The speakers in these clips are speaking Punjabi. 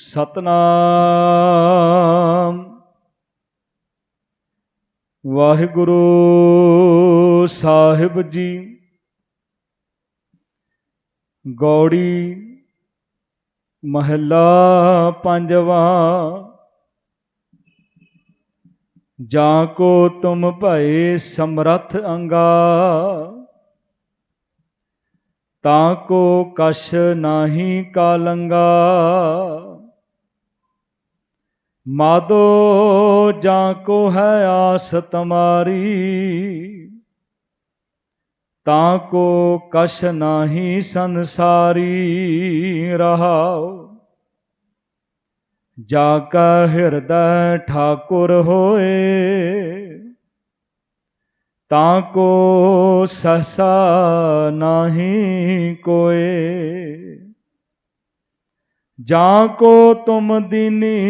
ਸਤਨਾਮ। ਵਾਹਿਗੁਰੂ ਸਾਹਿਬ ਜੀ, ਗੌੜੀ ਮਹੱਲਾ ਪੰਜਵਾ। ਜਾਂ ਕੋ ਤੁਮ ਭਏ ਸਮਰਥ ਅੰਗਾ, ਤਾਂ ਕੋ ਕਛ ਨਾਹੀ ਕਾਲੰਗਾ ਮਾਦੋ ਜਾਂ ਕੋ ਹੈ ਆਸ ਤਮਾਰੀ ਤਾਂ ਕੋ ਕਛ ਨਾਹੀ ਸੰਸਾਰੀ ਰਹਾਉ। ਜਾ ਕਾ ਹਿਰਦੈ ਠਾਕੁਰ ਹੋਏ, ਤਾਂ ਕੋ ਸਹਸਾ ਨਾਹੀ ਕੋਏ। ਜਾਂ ਕੋ ਤੁਮ ਦਿਨੀ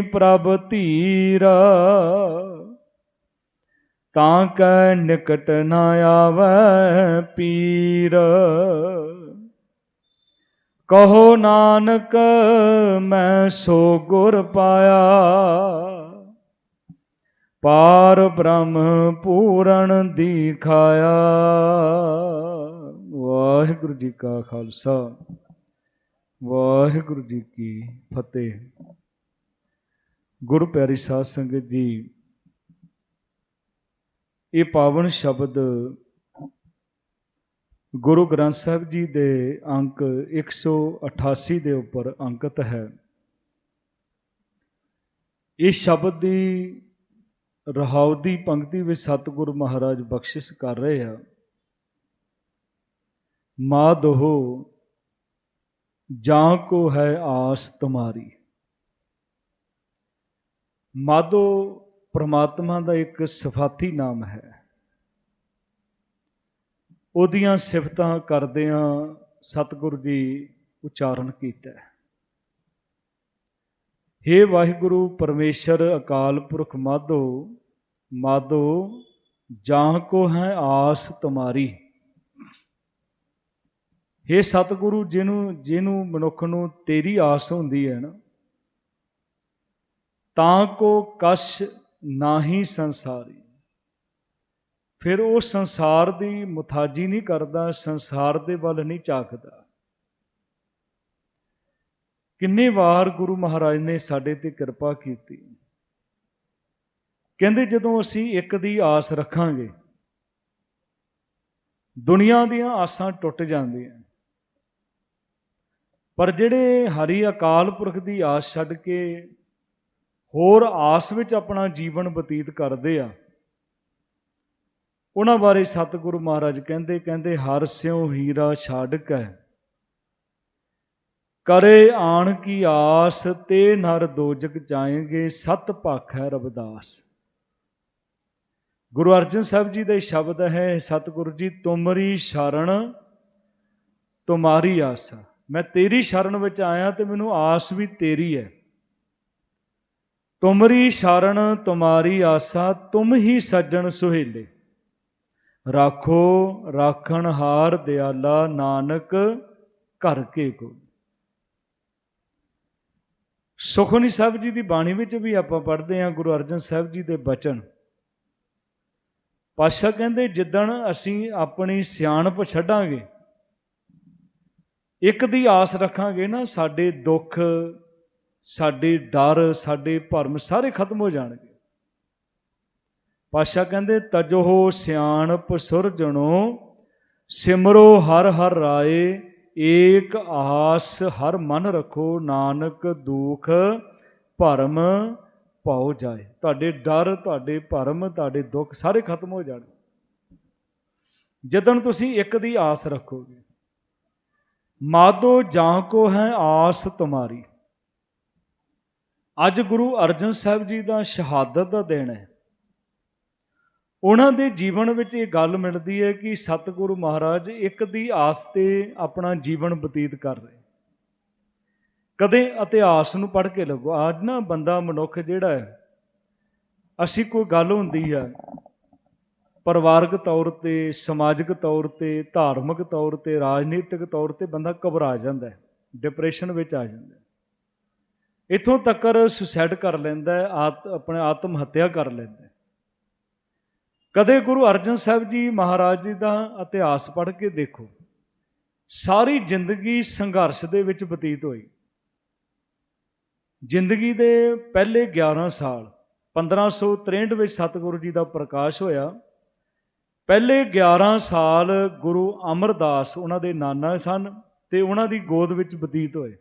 ਪ੍ਰਭ ਧੀਰਾ ਤਾਂ ਕੈ ਨਿਕਟ ਨਾ ਆਵੈ ਪੀਰ। ਕਹੋ ਨਾਨਕ, ਮੈਂ ਸੋ ਗੁਰ ਪਾਇਆ। ਪਾਰ ਬ੍ਰਹਮ ਪੂਰਨ ਦਿਖਾਇਆ। ਵਾਹਿਗੁਰੂ ਜੀ ਕਾ ਖਾਲਸਾ। ਵਾਹਿਗੁਰੂ ਜੀ ਕੀ ਫਤਿਹ। ਗੁਰੂ ਪਿਆਰੀ ਸਾਧ ਸੰਗਤ ਜੀ, ਇਹ ਪਾਵਨ ਸ਼ਬਦ ਗੁਰੂ ਗ੍ਰੰਥ ਸਾਹਿਬ ਜੀ ਦੇ ਅੰਕ 188 ਦੇ ਉੱਪਰ ਅੰਕਿਤ ਹੈ। ਇਸ ਸ਼ਬਦ ਦੀ ਰਹਾਉ ਦੀ ਪੰਕਤੀ ਵਿੱਚ ਸਤਿਗੁਰੂ ਮਹਾਰਾਜ ਬਖਸ਼ਿਸ਼ ਕਰ ਰਹੇ ਆ। ਮਾਧੋ ਜਾਂ ਕੋ ਹੈ ਆਸ ਤੁਮਾਰੀ। ਮਾਧੋ ਪ੍ਰਮਾਤਮਾ ਦਾ ਇੱਕ ਸਿਫਾਤੀ ਨਾਮ ਹੈ। ਉਹਦੀਆਂ ਸਿਫਤਾਂ ਕਰਦਿਆਂ ਸਤਿਗੁਰੂ ਜੀ ਉਚਾਰਨ ਕੀਤਾ। ਹੈ ਹੇ ਵਾਹਿਗੁਰੂ, ਪਰਮੇਸ਼ਰ, ਅਕਾਲ ਪੁਰਖ ਮਾਧੋ ਮਾਧੋ, ਜਾਂ ਕੋ ਹੈ ਆਸ ਤੁਮਾਰੀ। ਹੇ ਸਤਿਗੁਰੂ, ਜਿਹਨੂੰ ਜਿਹਨੂੰ ਮਨੁੱਖ ਨੂੰ ਤੇਰੀ ਆਸ ਹੁੰਦੀ ਹੈ ਨਾ, ਤਾਂ ਕੋ ਕਸ਼ ਨਾਹੀ ਸੰਸਾਰੀ। ਫਿਰ ਉਹ ਸੰਸਾਰ ਦੀ ਮੁਤਾਜੀ ਨਹੀਂ ਕਰਦਾ, ਸੰਸਾਰ ਦੇ ਵੱਲ ਨਹੀਂ ਝਾਕਦਾ। ਕਿੰਨੇ ਵਾਰ ਗੁਰੂ ਮਹਾਰਾਜ ਨੇ ਸਾਡੇ ਤੇ ਕਿਰਪਾ ਕੀਤੀ। ਕਹਿੰਦੇ ਜਦੋਂ ਅਸੀਂ ਇੱਕ ਦੀ ਆਸ ਰੱਖਾਂਗੇ, ਦੁਨੀਆ ਦੀਆਂ ਆਸਾਂ ਟੁੱਟ ਜਾਂਦੀਆਂ। ਪਰ ਜਿਹੜੇ ਹਰੀ ਅਕਾਲ ਪੁਰਖ ਦੀ ਆਸ ਛੱਡ ਕੇ ਹੋਰ ਆਸ ਵਿੱਚ ਆਪਣਾ ਜੀਵਨ ਬਤੀਤ ਕਰਦੇ ਆ, ਉਹਨਾਂ ਬਾਰੇ ਸਤਿਗੁਰੂ ਮਹਾਰਾਜ ਕਹਿੰਦੇ ਕਹਿੰਦੇ, ਹਰ ਸਿਉ ਹੀਰਾ ਛਾੜ ਕੇ। ਕਰੇ ਆਣ ਕੀ ਆਸ, ਤੇ ਨਰ ਦੋਜਕ ਜਾਏਗੇ, ਸਤ ਭਾਖੈ ਰਬਦਾਸ ਗੁਰੂ ਅਰਜਨ ਸਾਹਿਬ ਜੀ ਦਾ ਸ਼ਬਦ ਹੈ, ਸਤਿਗੁਰੂ ਜੀ, ਤੁਮਰੀ ਸ਼ਰਨ, ਤੁਮਾਰੀ ਆਸਾ। ਮੈਂ ਤੇਰੀ ਸ਼ਰਨ ਵਿੱਚ ਆਇਆ ਤੇ ਮੈਨੂੰ ਆਸ ਵੀ ਤੇਰੀ ਹੈ। ਤੁਮਰੀ ਸ਼ਰਨ, ਤੁਮਾਰੀ ਆਸਾ, ਤੁਮ ਹੀ ਸੱਜਣ ਸੁਹੇਲੇ। ਰਾਖੋ, ਰਾਖਣ ਹਾਰ ਦਿਆਲਾ ਨਾਨਕ ਘਰ ਕੇ ਕੋ ਸੁਖਨੀ ਸਾਹਿਬ ਜੀ ਦੀ ਬਾਣੀ ਵਿੱਚ ਵੀ ਆਪਾਂ ਪੜ੍ਹਦੇ ਹਾਂ, ਗੁਰੂ ਅਰਜਨ ਸਾਹਿਬ ਜੀ ਦੇ ਬਚਨ। ਪਾਸ਼ਾ ਕਹਿੰਦੇ, ਜਿੱਦਣ ਅਸੀਂ ਆਪਣੀ ਸਿਆਣਪ ਛੱਡਾਂਗੇ ਇੱਕ ਦੀ ਆਸ ਰੱਖਾਂਗੇ ਨਾ, ਸਾਡੇ ਦੁੱਖ, ਸਾਡੇ ਡਰ, ਸਾਡੇ ਭਰਮ ਸਾਰੇ ਖਤਮ ਹੋ ਜਾਣਗੇ। ਪਾਸ਼ਾ ਕਹਿੰਦੇ, ਤਜੋ ਸਿਆਣਪ ਸੁਰਜਣੋ, ਸਿਮਰੋ ਹਰ ਹਰ ਰਾਏ, ਏਕ ਆਸ ਹਰ ਮਨ ਰੱਖੋ, ਨਾਨਕ ਦੁਖ ਭਰਮ ਪਾਉ ਜਾਏ। ਤੁਹਾਡੇ ਡਰ, ਤੁਹਾਡੇ ਭਰਮ, ਤੁਹਾਡੇ ਦੁੱਖ ਸਾਰੇ ਖਤਮ ਹੋ ਜਾਣਗੇ। ਜਦੋਂ ਤੁਸੀਂ ਇੱਕ ਦੀ ਆਸ ਰੱਖੋਗੇ ਮਾਦੋ ਜਾਂ ਕੋ ਹੈ ਆਸ ਤੁਮਾਰੀ। ਅੱਜ ਗੁਰੂ ਅਰਜਨ ਸਾਹਿਬ ਜੀ ਦਾ ਸ਼ਹਾਦਤ ਦਾ ਦਿਨ ਹੈ। ਉਹਨਾਂ ਦੇ ਜੀਵਨ ਵਿੱਚ ਇਹ ਗੱਲ ਮਿਲਦੀ ਹੈ ਕਿ ਸਤਿਗੁਰੂ ਮਹਾਰਾਜ ਇੱਕ ਦੀ ਆਸ ਤੇ ਆਪਣਾ ਜੀਵਨ ਬਤੀਤ ਕਰ ਰਹੇ। ਕਦੇ ਇਤਿਹਾਸ ਨੂੰ ਪੜ੍ਹ ਕੇ ਲੱਗੋ, ਅੱਜ ਨਾ ਬੰਦਾ ਮਨੁੱਖ ਜਿਹੜਾ ਹੈ, ਅਸੀਂ ਕੋਈ ਗੱਲ ਹੁੰਦੀ ਹੈ ਪਰਿਵਾਰਕ ਤੌਰ ਤੇ, ਸਮਾਜਿਕ ਤੌਰ ਤੇ, ਧਾਰਮਿਕ ਤੌਰ ਤੇ, ਰਾਜਨੀਤਿਕ ਤੌਰ ਤੇ ਬੰਦਾ ਘਬਰਾ ਜਾਂਦਾ ਹੈ ਡਿਪਰੈਸ਼ਨ ਵਿੱਚ ਆ ਜਾਂਦਾ ਹੈ। ਇਥੋਂ ਤੱਕਰ ਸੁਸਾਈਡ ਕਰ ਲੈਂਦਾ ਹੈ, ਆਤ, ਆਪਣੇ ਆਤਮ ਹੱਤਿਆ ਕਰ ਲੈਂਦਾ ਹੈ। ਕਦੇ ਗੁਰੂ ਅਰਜਨ ਸਾਹਿਬ ਜੀ ਮਹਾਰਾਜ ਜੀ ਦਾ ਇਤਿਹਾਸ ਪੜ੍ਹ ਕੇ ਦੇਖੋ, ਸਾਰੀ ਜ਼ਿੰਦਗੀ ਸੰਘਰਸ਼ ਦੇ ਵਿੱਚ ਬਤੀਤ ਹੋਈ। ਜ਼ਿੰਦਗੀ ਦੇ ਪਹਿਲੇ 11 ਸਾਲ 1563 ਵਿੱਚ ਸਤਿਗੁਰੂ ਜੀ ਦਾ ਪ੍ਰਕਾਸ਼ ਹੋਇਆ। ਪਹਿਲੇ 11 ਸਾਲ ਗੁਰੂ ਅਮਰਦਾਸ ਉਹਨਾਂ ਦੇ ਨਾਨਾ ਸਨ ਤੇ ਉਹਨਾਂ ਦੀ ਗੋਦ ਵਿੱਚ ਬਤੀਤ ਹੋਏ।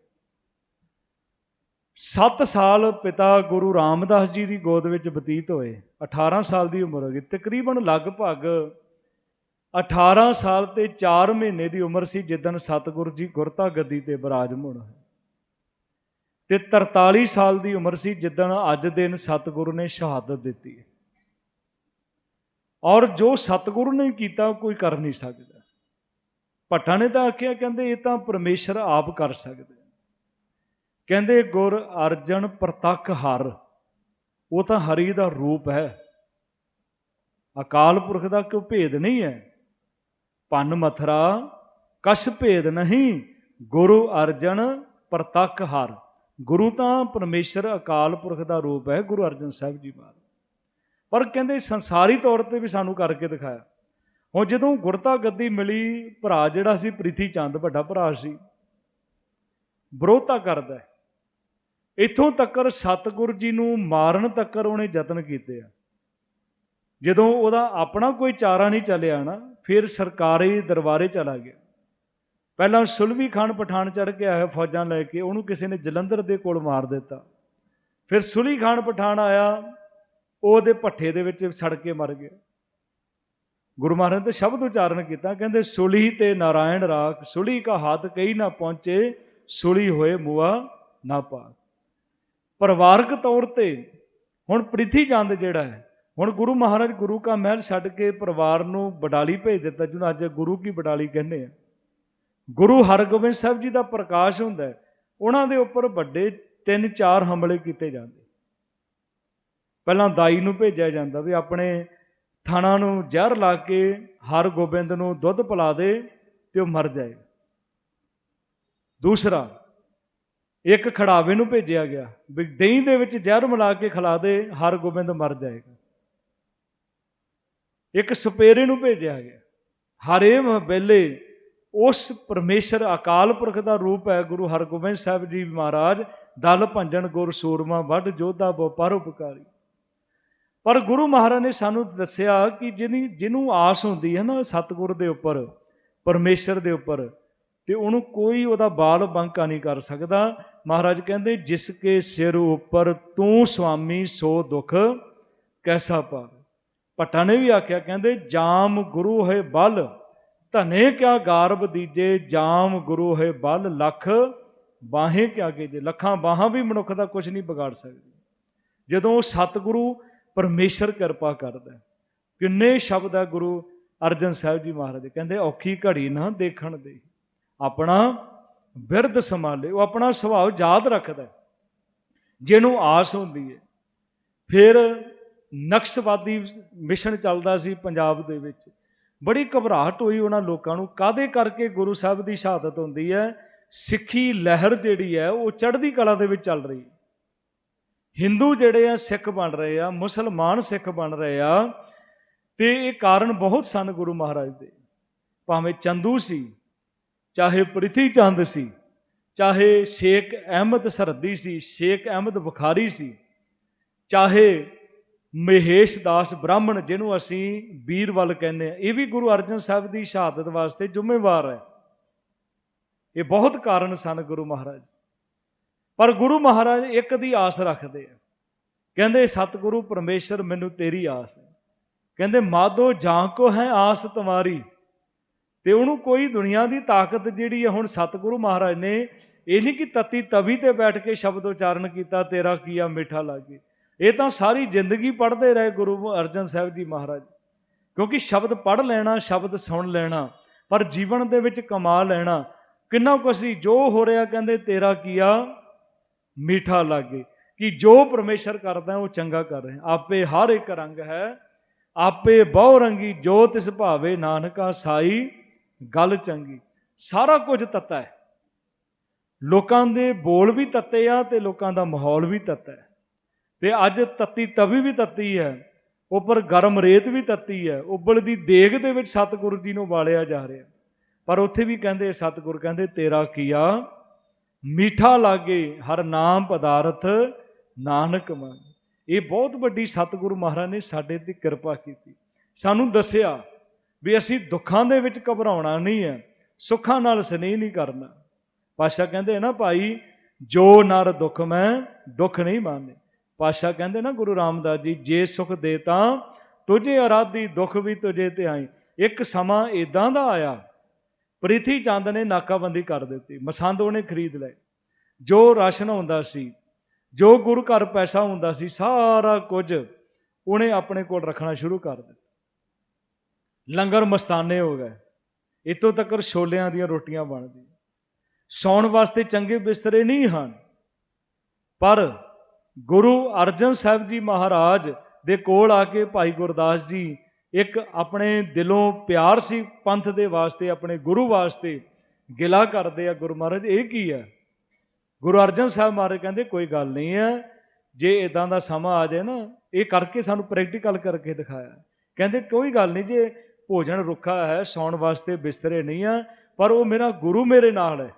7 ਸਾਲ ਪਿਤਾ ਗੁਰੂ ਰਾਮਦਾਸ ਜੀ ਦੀ ਗੋਦ ਵਿੱਚ ਬਤੀਤ ਹੋਏ। 18 ਸਾਲ ਦੀ ਉਮਰ ਹੋ ਗਈ। ਤਕਰੀਬਨ ਲਗਭਗ 18 ਸਾਲ ਤੇ 4 ਮਹੀਨੇ ਦੀ ਉਮਰ ਸੀ ਜਿੱਦਣ ਸਤਿਗੁਰੂ ਜੀ ਗੁਰਤਾ ਗੱਦੀ ਤੇ ਬਿਰਾਜਮਾਨ ਹੋਏ। ਤੇ 43 ਸਾਲ ਦੀ ਉਮਰ ਸੀ ਜਿੱਦਣ ਅੱਜ ਦਿਨ ਸਤਿਗੁਰੂ ਨੇ ਸ਼ਹਾਦਤ ਦਿੱਤੀ ਔਰ ਜੋ ਸਤਿਗੁਰੂ ਨੇ ਕੀਤਾ ਕੋਈ ਕਰ ਨਹੀਂ ਸਕਦਾ। ਭੱਟਾਂ ਨੇ ਤਾਂ ਆਖਿਆ, ਕਹਿੰਦੇ ਇਹ ਤਾਂ ਪਰਮੇਸ਼ਰ ਆਪ ਕਰ ਸਕਦਾ ਕਹਿੰਦੇ ਗੁਰ ਅਰਜਨ ਪ੍ਰਤੱਖ ਹਰ, ਉਹ ਤਾਂ ਹਰੀ ਦਾ ਰੂਪ ਹੈ। ਅਕਾਲ ਪੁਰਖ ਦਾ ਕੋਈ ਭੇਦ ਨਹੀਂ ਹੈ? ਪੰਨ ਮਥਰਾ, ਕਛ ਭੇਦ ਨਹੀਂ। ਗੁਰੂ ਅਰਜਨ ਪ੍ਰਤੱਖ ਹਰ। ਗੁਰੂ ਤਾਂ ਪਰਮੇਸ਼ਰ ਅਕਾਲ ਪੁਰਖ ਦਾ ਰੂਪ ਹੈ, ਗੁਰੂ ਅਰਜਨ ਸਾਹਿਬ ਜੀ ਮਹਾਰਾਜ। ਪਰ ਕਹਿੰਦੇ ਸੰਸਾਰੀ ਤੌਰ ਤੇ ਵੀ ਸਾਨੂੰ ਕਰਕੇ ਦਿਖਾਇਆ। ਹੁਣ ਜਦੋਂ ਗੁਰਤਾ ਗੱਦੀ ਮਿਲੀ, ਭਰਾ ਜਿਹੜਾ ਸੀ ਪ੍ਰੀਤੀ ਚੰਦ, ਵੱਡਾ ਭਰਾ ਸੀ, ਵਿਰੋਧਤਾ ਕਰਦਾ ਹੈ। ਇਥੋਂ ਤੱਕਰ ਸਤਿਗੁਰੂ ਜੀ ਨੂੰ ਮਾਰਨ ਤੱਕਰ ਉਹਨੇ ਯਤਨ ਕੀਤੇ ਆ। ਜਦੋਂ ਉਹਦਾ ਆਪਣਾ ਕੋਈ ਚਾਰਾ ਨਹੀਂ ਚੱਲਿਆ ਨਾ, ਫਿਰ ਸਰਕਾਰੀ ਦਰਬਾਰੇ ਚਲਾ ਗਿਆ। ਪਹਿਲਾਂ ਸੁਲਵੀ ਖਾਨ ਪਠਾਨ ਚੜ ਕੇ ਆਇਆ ਫੌਜਾਂ ਲੈ ਕੇ, ਉਹਨੂੰ ਕਿਸੇ ਨੇ ਜਲੰਧਰ ਦੇ ਕੋਲ ਮਾਰ ਦਿੱਤਾ। ਫਿਰ ਸੁਲੀ ਖਾਨ ਪਠਾਨ ਆਇਆ ਉਹਦੇ ਪੱਠੇ ਦੇ ਵਿੱਚ ਸੜ ਕੇ ਮਰ ਗਿਆ ਗੁਰੂ ਮਹਾਰਾਜ ਨੇ ਸ਼ਬਦ ਉਚਾਰਨ ਕੀਤਾ, ਕਹਿੰਦੇ, ਸੁਲੀ ਤੇ ਨਾਰਾਇਣ ਰਾਖ, ਸੁਲੀ ਕਾ ਹੱਥ ਕਈ ਨਾ ਪਹੁੰਚੇ, ਸੁਲੀ ਹੋਏ ਮੁਆ ਨਾ ਪਾ ਪਰਿਵਾਰਕ ਤੌਰ ਤੇ ਹੁਣ ਪ੍ਰਿਥੀ ਚੰਦ ਜਿਹੜਾ ਹੈ, ਹੁਣ ਗੁਰੂ ਮਹਾਰਾਜ ਗੁਰੂ ਕਾ ਮਹਿਲ ਛੱਡ ਕੇ ਪਰਿਵਾਰ ਨੂੰ ਬਡਾਲੀ ਭੇਜ ਦਿੱਤਾ, ਜਿਹਨੂੰ ਅੱਜ ਗੁਰੂ ਕੀ ਬਡਾਲੀ ਕਹਿੰਦੇ ਆ। ਗੁਰੂ ਹਰਗੋਬਿੰਦ ਸਾਹਿਬ ਜੀ ਦਾ ਪ੍ਰਕਾਸ਼ ਹੁੰਦਾ ਉਹਨਾਂ ਦੇ ਉੱਪਰ ਵੱਡੇ ਤਿੰਨ ਚਾਰ ਹਮਲੇ ਕੀਤੇ ਜਾਂਦੇ। ਪਹਿਲਾਂ ਦਾਈ ਨੂੰ ਭੇਜਿਆ ਜਾਂਦਾ ਵੀ ਆਪਣੇ ਥਾਣਾ ਨੂੰ ਜ਼ਹਿਰ ਲਾ ਕੇ ਹਰ ਗੋਬਿੰਦ ਨੂੰ ਦੁੱਧ ਪਿਲਾ ਦੇ ਤੇ ਉਹ ਮਰ ਜਾਏ। ਦੂਸਰਾ, ਇੱਕ ਖੜਾਵੇ ਨੂੰ ਭੇਜਿਆ ਗਿਆ ਵੀ ਦਹੀਂ ਦੇ ਵਿੱਚ ਜ਼ਹਿਰ ਮਿਲਾ ਕੇ ਖਿਲਾ ਦੇ, ਹਰ ਗੋਬਿੰਦ ਮਰ ਜਾਏਗਾ। ਇੱਕ ਸਪੇਰੇ ਨੂੰ ਭੇਜਿਆ ਗਿਆ। ਹਰੇ ਵੇਲੇ ਉਸ ਪਰਮੇਸ਼ਰ ਅਕਾਲ ਪੁਰਖ ਦਾ ਰੂਪ ਹੈ, ਗੁਰੂ ਹਰਗੋਬਿੰਦ ਸਾਹਿਬ ਜੀ ਮਹਾਰਾਜ, ਦਲ ਭੰਜਨ ਗੁਰ ਸੂਰਮਾ, ਵੱਡ ਜੋਧਾ ਵਪਾਰ ਉਪਕਾਰੀ। ਪਰ ਗੁਰੂ ਮਹਾਰਾਜ ਨੇ ਸਾਨੂੰ ਦੱਸਿਆ ਕਿ ਜਿਹਨੀ ਜਿਹਨੂੰ ਆਸ ਹੁੰਦੀ ਹੈ ਨਾ ਸਤਿਗੁਰ ਦੇ ਉੱਪਰ, ਪਰਮੇਸ਼ਰ ਦੇ ਉੱਪਰ, ਤੇ ਉਹਨੂੰ ਕੋਈ ਉਹਦਾ ਬਾਲ ਬੰਕਾ ਨਹੀਂ ਕਰ ਸਕਦਾ। ਮਹਾਰਾਜ ਕਹਿੰਦੇ, ਜਿਸ ਕੇ ਸਿਰ ਉੱਪਰ ਤੂੰ ਸੁਆਮੀ, ਸੋ ਦੁਖ ਕੈਸਾ ਪਾਵੇ? ਭੱਟਾ ਨੇ ਵੀ ਆਖਿਆ, ਕਹਿੰਦੇ, ਜਾਮ ਗੁਰੂ ਹੈ ਬਲ, ਧਨੇ ਕਿਆ ਗਾਰਬ ਦੀਜੇ, ਜਾਮ ਗੁਰੂ ਹੈ ਬਲ, ਲੱਖ ਬਾਹੇ ਕਿਆ ਕੇ ਜੇ ਲੱਖਾਂ ਬਾਹਾਂ ਵੀ ਮਨੁੱਖ ਦਾ ਕੁਝ ਨਹੀਂ ਵਿਗਾੜ ਸਕਦੀ। ਜਦੋਂ ਸਤਿਗੁਰੂ ਪਰਮੇਸ਼ਰ ਕਿਰਪਾ ਕਰਦਾ ਕਿੰਨੇ ਸ਼ਬਦ ਹੈ ਗੁਰੂ ਅਰਜਨ ਸਾਹਿਬ ਜੀ ਮਹਾਰਾਜ ਕਹਿੰਦੇ, ਔਖੀ ਘੜੀ ਨਾ ਦੇਖਣ ਦੇ। ਆਪਣਾ ਬਿਰਧ ਸੰਭਾਲੇ। ਉਹ ਆਪਣਾ ਸੁਭਾਅ ਯਾਦ ਰੱਖਦਾ ਜਿਹਨੂੰ ਆਸ ਹੁੰਦੀ ਹੈ। ਫਿਰ ਨਕਸ਼ਵਾਦੀ ਮਿਸ਼ਨ ਚੱਲਦਾ ਸੀ ਪੰਜਾਬ ਦੇ ਵਿੱਚ। ਬੜੀ ਘਬਰਾਹਟ ਹੋਈ ਉਹਨਾਂ ਲੋਕਾਂ ਨੂੰ। ਕਾਦੇ ਕਰਕੇ ਗੁਰੂ ਸਾਹਿਬ ਦੀ ਸ਼ਹਾਦਤ ਹੁੰਦੀ ਹੈ? ਸਿੱਖੀ ਲਹਿਰ ਜਿਹੜੀ ਹੈ, ਉਹ ਚੜ੍ਹਦੀ ਕਲਾ ਦੇ ਵਿੱਚ ਚੱਲ ਰਹੀ ਹੈ। ਹਿੰਦੂ ਜਿਹੜੇ ਆ, ਸਿੱਖ ਬਣ ਰਹੇ ਆ, ਮੁਸਲਮਾਨ ਸਿੱਖ ਬਣ ਰਹੇ ਆ, ਤੇ ਇਹ ਕਾਰਨ ਬਹੁਤ ਸਨ ਗੁਰੂ ਮਹਾਰਾਜ ਦੇ। ਭਾਵੇਂ ਚੰਦੂ ਸੀ, ਚਾਹੇ ਪ੍ਰਿਥੀ ਚੰਦ ਸੀ, ਚਾਹੇ ਸ਼ੇਖ ਅਹਿਮਦ ਸਰਦੀ ਸੀ, ਸ਼ੇਖ ਅਹਿਮਦ ਬੁਖਾਰੀ ਸੀ, ਚਾਹੇ ਮਹੇਸ਼ ਦਾਸ ਬ੍ਰਾਹਮਣ, ਜਿਹਨੂੰ ਅਸੀਂ ਵੀਰਵਲ ਕਹਿੰਦੇ ਆ, ਇਹ ਵੀ ਗੁਰੂ ਅਰਜਨ ਸਾਹਿਬ ਦੀ ਸ਼ਹਾਦਤ ਵਾਸਤੇ ਜ਼ਿੰਮੇਵਾਰ ਹੈ। ਇਹ ਬਹੁਤ ਕਾਰਨ ਸਨ ਗੁਰੂ ਮਹਾਰਾਜ। ਪਰ ਗੁਰੂ ਮਹਾਰਾਜ ਇੱਕ ਦੀ ਆਸ ਰੱਖਦੇ ਆ। ਕਹਿੰਦੇ, ਸਤਿਗੁਰੂ ਪਰਮੇਸ਼ਰ, ਮੈਨੂੰ ਤੇਰੀ ਆਸ ਹੈ। ਕਹਿੰਦੇ ਮਾਦੋ ਜਾਂ ਕੋ ਹੈ ਆਸ ਤੁਮਾਰੀ ਤੇ ਉਹਨੂੰ ਕੋਈ ਦੁਨੀਆ ਦੀ ਤਾਕਤ ਜਿਹੜੀ ਹੈ ਹੁਣ ਸਤਿਗੁਰੂ ਮਹਾਰਾਜ ਨੇ ਇਹ ਨਹੀਂ ਕਿ ਤਤੀ ਤਵੀ ਤੇ ਬੈਠ ਕੇ ਸ਼ਬਦ ਉਚਾਰਨ ਕੀਤਾ, ਤੇਰਾ ਕੀਆ ਮਿੱਠਾ ਲਾਗੇ? ਇਹ ਤਾਂ ਸਾਰੀ ਜ਼ਿੰਦਗੀ ਪੜ੍ਹਦੇ ਰਹੇ ਗੁਰੂ ਅਰਜਨ ਸਾਹਿਬ ਜੀ ਮਹਾਰਾਜ। ਕਿਉਂਕਿ ਸ਼ਬਦ ਪੜ੍ਹ ਲੈਣਾ, ਸ਼ਬਦ ਸੁਣ ਲੈਣਾ, ਪਰ ਜੀਵਨ ਦੇ ਵਿੱਚ ਕਮਾ ਲੈਣਾ, ਕਿੰਨਾ ਕੁ ਸੀ ਜੋ ਹੋ ਰਿਹਾ, ਕਹਿੰਦੇ, ਤੇਰਾ ਕੀਆ ਮੀਠਾ ਲਾਗੇ ਕਿ ਜੋ ਪਰਮੇਸ਼ਰ ਕਰਦਾ ਉਹ ਚੰਗਾ ਕਰ ਰਿਹਾ ਆਪੇ ਹਰ ਇੱਕ ਰੰਗ ਹੈ, ਆਪੇ ਬਹੁ ਰੰਗੀ, ਜੋ ਤਿਸ ਭਾਵੇ ਨਾਨਕਾ ਸਾਈ, ਗੱਲ ਚੰਗੀ। ਸਾਰਾ ਕੁਝ ਤੱਤਾ ਹੈ। ਲੋਕਾਂ ਦੇ ਬੋਲ ਵੀ ਤੱਤੇ ਆ ਤੇ ਲੋਕਾਂ ਦਾ ਮਾਹੌਲ ਵੀ ਤੱਤਾ ਹੈ। ਤੇ ਅੱਜ ਤੱਤੀ ਤਵੀ ਵੀ ਤੱਤੀ ਹੈ, ਉੱਪਰ ਗਰਮ ਰੇਤ ਵੀ ਤੱਤੀ ਹੈ ਉਬਲਦੀ ਦੇਗ ਦੇ ਵਿੱਚ ਸਤਿਗੁਰੂ ਜੀ ਨੂੰ ਬਾਲਿਆ ਜਾ ਰਿਹਾ। ਪਰ ਉੱਥੇ ਵੀ ਕਹਿੰਦੇ, ਸਤਿਗੁਰ ਕਹਿੰਦੇ, ਤੇਰਾ ਕੀਆ ਮੀਠਾ ਲਾਗੇ ਹਰ ਨਾਮ ਪਦਾਰਥ ਨਾਨਕ ਮਨ ਇਹ ਬਹੁਤ ਵੱਡੀ ਸਤਿਗੁਰੂ ਮਹਾਰਾਜ ਨੇ ਸਾਡੇ ਤੇ ਕਿਰਪਾ ਕੀਤੀ। ਸਾਨੂੰ ਦੱਸਿਆ ਵੀ ਅਸੀਂ ਦੁੱਖਾਂ ਦੇ ਵਿੱਚ ਘਬਰਾਉਣਾ ਨਹੀਂ ਹੈ, ਸੁੱਖਾਂ ਨਾਲ ਸਨੇਹ ਨਹੀਂ ਕਰਨਾ। ਪਾਸ਼ਾ ਕਹਿੰਦੇ ਨਾ ਭਾਈ, ਜੋ ਨਰ ਦੁੱਖ ਮੈਂ, ਦੁੱਖ ਨਹੀਂ ਮੰਨਦੇ। ਪਾਸ਼ਾ ਕਹਿੰਦੇ ਨਾ ਗੁਰੂ ਰਾਮਦਾਸ ਜੀ, ਜੇ ਸੁਖ ਦੇ ਤਾਂ ਤੁਝੇ ਅਰਾਧੀ ਦੁੱਖ ਵੀ ਤੁਝੇ ਤੇ ਆਈ। ਇੱਕ ਸਮਾਂ ਇਦਾਂ ਦਾ ਆਇਆ ਪ੍ਰਿਥੀ ਚੰਦ ਨੇ ਨਾਕਾਬੰਦੀ ਕਰ ਦਿੱਤੀ, ਮਸੰਦ ਉਹਨੇ ਖਰੀਦ ਲਏ। ਜੋ ਰਾਸ਼ਨ ਹੁੰਦਾ ਸੀ, ਜੋ ਗੁਰੂ ਘਰ ਪੈਸਾ ਹੁੰਦਾ ਸੀ, ਸਾਰਾ ਕੁਝ ਉਹਨੇ ਆਪਣੇ ਕੋਲ ਰੱਖਣਾ ਸ਼ੁਰੂ ਕਰ ਦਿੱਤਾ। ਲੰਗਰ ਮਸਤਾਨੇ ਹੋ ਗਏ। ਇਤੋਂ ਤੱਕ ਛੋਲਿਆਂ ਦੀਆਂ ਰੋਟੀਆਂ ਬਣਦੀਆਂ। ਸੌਣ ਵਾਸਤੇ ਚੰਗੇ ਬਿਸਤਰੇ ਨਹੀਂ ਹਨ, ਪਰ ਗੁਰੂ ਅਰਜਨ ਸਾਹਿਬ ਜੀ ਮਹਾਰਾਜ ਦੇ ਕੋਲ ਆ ਕੇ ਭਾਈ ਗੁਰਦਾਸ ਜੀ ਇੱਕ ਆਪਣੇ ਦਿਲੋਂ ਪਿਆਰ ਸੀ ਪੰਥ ਦੇ ਵਾਸਤੇ, ਆਪਣੇ ਗੁਰੂ ਵਾਸਤੇ ਗਿਲਾ ਕਰਦੇ ਆ ਗੁਰੂ ਮਹਾਰਾਜ। ਇਹ ਕੀ ਹੈ? ਗੁਰੂ ਅਰਜਨ ਸਾਹਿਬ ਮਹਾਰਾਜ ਕਹਿੰਦੇ, ਕੋਈ ਗੱਲ ਨਹੀਂ ਹੈ, ਜੇ ਇਦਾਂ ਦਾ ਸਮਾਂ ਆ ਜਾਏ ਨਾ, ਇਹ ਕਰਕੇ ਸਾਨੂੰ ਪ੍ਰੈਕਟੀਕਲ ਕਰਕੇ ਦਿਖਾਇਆ। ਕਹਿੰਦੇ, ਕੋਈ ਗੱਲ ਨਹੀਂ, ਜੇ ਭੋਜਨ ਰੁੱਖਾ ਹੈ, ਸੌਣ ਵਾਸਤੇ ਬਿਸਤਰੇ ਨਹੀਂ ਆ, ਪਰ ਉਹ ਮੇਰਾ ਗੁਰੂ ਮੇਰੇ ਨਾਲ ਹੈ।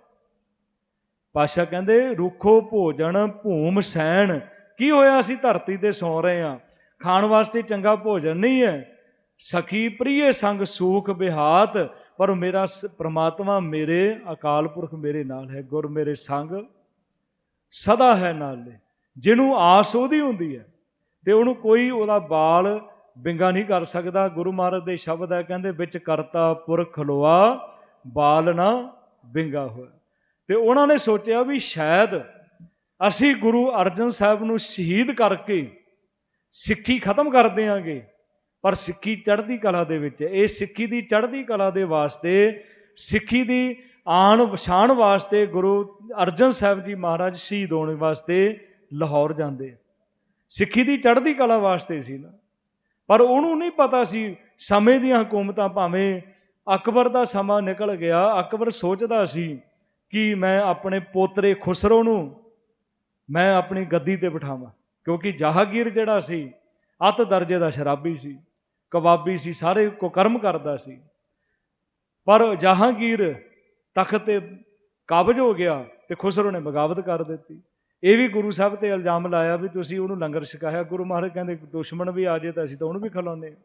ਪਾਸ਼ਾ ਕਹਿੰਦੇ, ਰੁੱਖੋ ਭੋਜਨ, ਭੂਮ ਸੈਣ, ਕੀ ਹੋਇਆ ਅਸੀਂ ਧਰਤੀ ਤੇ ਸੌ ਰਹੇ ਆ ਖਾਣ ਵਾਸਤੇ ਚੰਗਾ ਭੋਜਨ ਨਹੀਂ ਹੈ ਸਖੀ ਪ੍ਰੀਏ ਸੰਗ ਸੂਖ ਬਿਹਾਤ, ਪਰ ਮੇਰਾ ਪ੍ਰਮਾਤਮਾ ਮੇਰੇ ਅਕਾਲ ਪੁਰਖ ਮੇਰੇ ਨਾਲ ਹੈ, ਗੁਰ ਮੇਰੇ ਸੰਗ ਸਦਾ ਹੈ ਨਾਲੇ ਜਿਹਨੂੰ ਆਸ ਉਹਦੀ ਹੁੰਦੀ ਹੈ, ਤੇ ਉਹਨੂੰ ਕੋਈ ਉਹਦਾ ਬਾਲ ਬਿੰਗਾ ਨਹੀਂ ਕਰ ਸਕਦਾ। ਗੁਰੂ ਮਹਾਰਾਜ ਦੇ ਸ਼ਬਦ ਹੈ, ਕਹਿੰਦੇ ਵਿੱਚ ਕਰਤਾ ਪੁਰਖ ਖਲੋਆ ਬਾਲ ਨਾ ਬਿੰਗਾ ਹੋਇਆ। ਤੇ ਉਹਨਾਂ ਨੇ ਸੋਚਿਆ ਵੀ ਸ਼ਾਇਦ ਅਸੀਂ ਗੁਰੂ ਅਰਜਨ ਸਾਹਿਬ ਨੂੰ ਸ਼ਹੀਦ ਕਰਕੇ ਸਿੱਖੀ ਖਤਮ ਕਰ ਦੇਾਂਗੇ ਪਰ ਸਿੱਖੀ ਚੜ੍ਹਦੀ ਕਲਾ ਦੇ ਵਿੱਚ ਇਹ ਸਿੱਖੀ ਦੀ ਚੜ੍ਹਦੀ ਕਲਾ ਦੇ ਵਾਸਤੇ, ਸਿੱਖੀ ਦੀ ਆਣ ਪਛਾਣ ਵਾਸਤੇ ਗੁਰੂ ਅਰਜਨ ਸਾਹਿਬ ਜੀ ਮਹਾਰਾਜ ਸ਼ਹੀਦ ਹੋਣ ਵਾਸਤੇ ਲਾਹੌਰ ਜਾਂਦੇ ਸਿੱਖੀ ਦੀ ਚੜ੍ਹਦੀ ਕਲਾ ਵਾਸਤੇ ਸੀ ਨਾ। ਪਰ ਉਹਨੂੰ ਨਹੀਂ ਪਤਾ ਸੀ ਸਮੇਂ ਦੀਆਂ ਹਕੂਮਤਾਂ ਭਾਵੇਂ ਅਕਬਰ ਦਾ ਸਮਾਂ ਨਿਕਲ ਗਿਆ, ਅਕਬਰ ਸੋਚਦਾ ਸੀ ਕਿ ਮੈਂ ਆਪਣੇ ਪੋਤਰੇ ਖੁਸਰੋ ਨੂੰ ਮੈਂ ਆਪਣੀ ਗੱਦੀ ਤੇ ਬਿਠਾਵਾਂ, ਕਿਉਂਕਿ ਜਹਾਂਗੀਰ ਜਿਹੜਾ ਸੀ, ਅਤ ਦਰਜੇ ਦਾ ਸ਼ਰਾਬੀ ਸੀ। ਕਬਾਬੀ ਸੀ, ਸਾਰੇ ਕੋ ਕਰਮ ਕਰਦਾ ਸੀ। ਪਰ ਜਹਾਂਗੀਰ ਤਖਤ ਤੇ ਕਾਬਜ ਹੋ ਗਿਆ ਤੇ ਖੁਸਰੋ ਨੇ ਬਗਾਵਤ ਕਰ ਦਿੱਤੀ। ਇਹ ਵੀ ਗੁਰੂ ਸਾਹਿਬ ਤੇ ਇਲਜ਼ਾਮ ਲਾਇਆ ਵੀ ਤੁਸੀਂ ਉਹਨੂੰ ਲੰਗਰ ਛਕਾਇਆ। ਗੁਰੂ ਮਹਾਰਾਜ ਕਹਿੰਦੇ, ਦੁਸ਼ਮਣ ਵੀ ਆ ਜੇ ਤਾਂ ਅਸੀਂ ਤਾਂ ਉਹਨੂੰ ਵੀ ਖਿਲਾਉਂਦੇ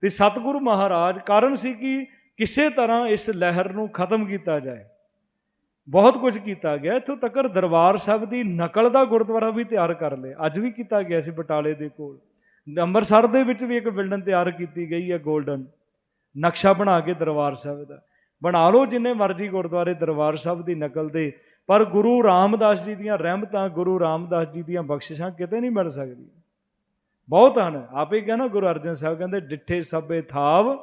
ਤੇ ਸਤਿਗੁਰੂ ਮਹਾਰਾਜ, ਕਾਰਨ ਸੀ ਕਿ ਕਿਸੇ ਤਰ੍ਹਾਂ ਇਸ ਲਹਿਰ ਨੂੰ ਖਤਮ ਕੀਤਾ ਜਾਏ। ਬਹੁਤ ਕੁਝ ਕੀਤਾ ਗਿਆ। ਇਥੋਂ ਤੱਕ ਦਰਬਾਰ ਸਾਹਿਬ ਦੀ ਨਕਲ ਦਾ ਗੁਰਦੁਆਰਾ ਵੀ ਤਿਆਰ ਕਰ ਲਏ ਅੱਜ ਵੀ ਕੀਤਾ ਗਿਆ ਸੀ ਬਟਾਲੇ ਦੇ ਕੋਲ। ਅੰਮ੍ਰਿਤਸਰ ਦੇ ਵਿੱਚ ਵੀ ਇੱਕ ਬਿਲਡਿੰਗ ਤਿਆਰ ਕੀਤੀ ਗਈ ਹੈ 골ਡਨ ਨਕਸ਼ਾ ਬਣਾ ਕੇ ਦਰਬਾਰ ਸਾਹਿਬ ਦਾ। ਬਣਾ ਲਓ ਜਿੰਨੇ ਮਰਜ਼ੀ ਗੁਰਦੁਆਰੇ ਦਰਬਾਰ ਸਾਹਿਬ ਦੀ ਨਕਲ ਦੇ, ਪਰ ਗੁਰੂ ਰਾਮਦਾਸ ਜੀ ਦੀਆਂ ਰਹਿਮਤਾਂ, ਗੁਰੂ ਰਾਮਦਾਸ ਜੀ ਦੀਆਂ ਬਖਸ਼ਿਸ਼ਾਂ ਕਿਤੇ ਨਹੀਂ ਮਿਲ ਸਕਦੀ ਬਹੁਤ ਹਨ। ਆਪੇ ਕਹਿੰਦਾ ਗੁਰੂ ਅਰਜਨ ਸਾਹਿਬ ਕਹਿੰਦੇ, ਡਿੱਠੇ ਸਭੇ ਥਾਵ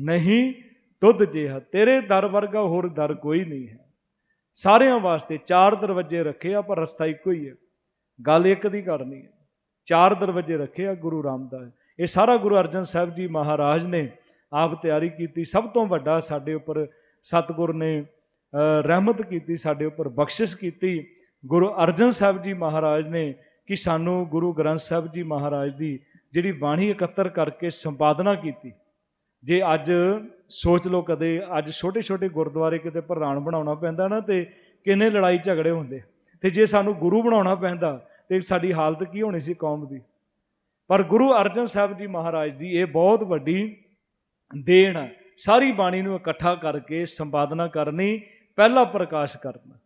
ਨਹੀਂ ਦੁੱਧ ਜਿਹਾ। ਤੇਰੇ ਦਰ ਵਰਗਾ ਹੋਰ ਦਰ ਕੋਈ ਨਹੀਂ ਹੈ। ਸਾਰਿਆਂ ਵਾਸਤੇ ਚਾਰ ਦਰਵਾਜ਼ੇ ਰੱਖੇ ਆ, ਪਰ ਰਸਤਾ ਇੱਕੋ ਹੀ ਹੈ। ਗੱਲ ਇੱਕ ਦੀ ਕਰਨੀ ਹੈ। ਚਾਰ ਦਰਵਾਜ਼ੇ ਰੱਖੇ ਆ ਗੁਰੂ ਰਾਮਦਾਸ ਇਹ ਸਾਰਾ ਗੁਰੂ ਅਰਜਨ ਸਾਹਿਬ ਜੀ ਮਹਾਰਾਜ ਨੇ ਆਪ ਤਿਆਰੀ ਕੀਤੀ। ਸਭ ਤੋਂ ਵੱਡਾ ਸਾਡੇ ਉੱਪਰ ਸਤਿਗੁਰ ਨੇ ਰਹਿਮਤ ਕੀਤੀ, ਸਾਡੇ ਉੱਪਰ ਬਖਸ਼ਿਸ਼ ਕੀਤੀ। ਗੁਰੂ ਅਰਜਨ ਸਾਹਿਬ ਜੀ ਮਹਾਰਾਜ ਨੇ ਕਿ ਸਾਨੂੰ ਗੁਰੂ ਗ੍ਰੰਥ ਸਾਹਿਬ ਜੀ ਮਹਾਰਾਜ ਦੀ ਜਿਹੜੀ ਬਾਣੀ ਇਕੱਤਰ ਕਰਕੇ ਸੰਪਾਦਨਾ ਕੀਤੀ। ਜੇ ਅੱਜ ਸੋਚ ਲਓ ਕਦੇ, ਅੱਜ ਛੋਟੇ ਛੋਟੇ ਗੁਰਦੁਆਰੇ ਕਿਤੇ ਪ੍ਰਧਾਨ ਬਣਾਉਣਾ ਪੈਂਦਾ ਨਾ ਤੇ ਕਿੰਨੇ ਲੜਾਈ ਝਗੜੇ ਹੁੰਦੇ। ਤੇ ਜੇ ਸਾਨੂੰ ਗੁਰੂ ਬਣਾਉਣਾ ਪੈਂਦਾ ਤੇ ਸਾਡੀ ਹਾਲਤ ਕੀ ਹੋਣੀ ਸੀ ਕੌਮ ਦੀ? ਪਰ ਗੁਰੂ ਅਰਜਨ ਸਾਹਿਬ ਜੀ ਮਹਾਰਾਜ ਦੀ ਇਹ ਬਹੁਤ ਵੱਡੀ ਦੇਣ ਸਾਰੀ ਬਾਣੀ ਨੂੰ ਇਕੱਠਾ ਕਰਕੇ ਸੰਪਾਦਨਾ ਕਰਨੀ, ਪਹਿਲਾ ਪ੍ਰਕਾਸ਼ ਕਰਨਾ।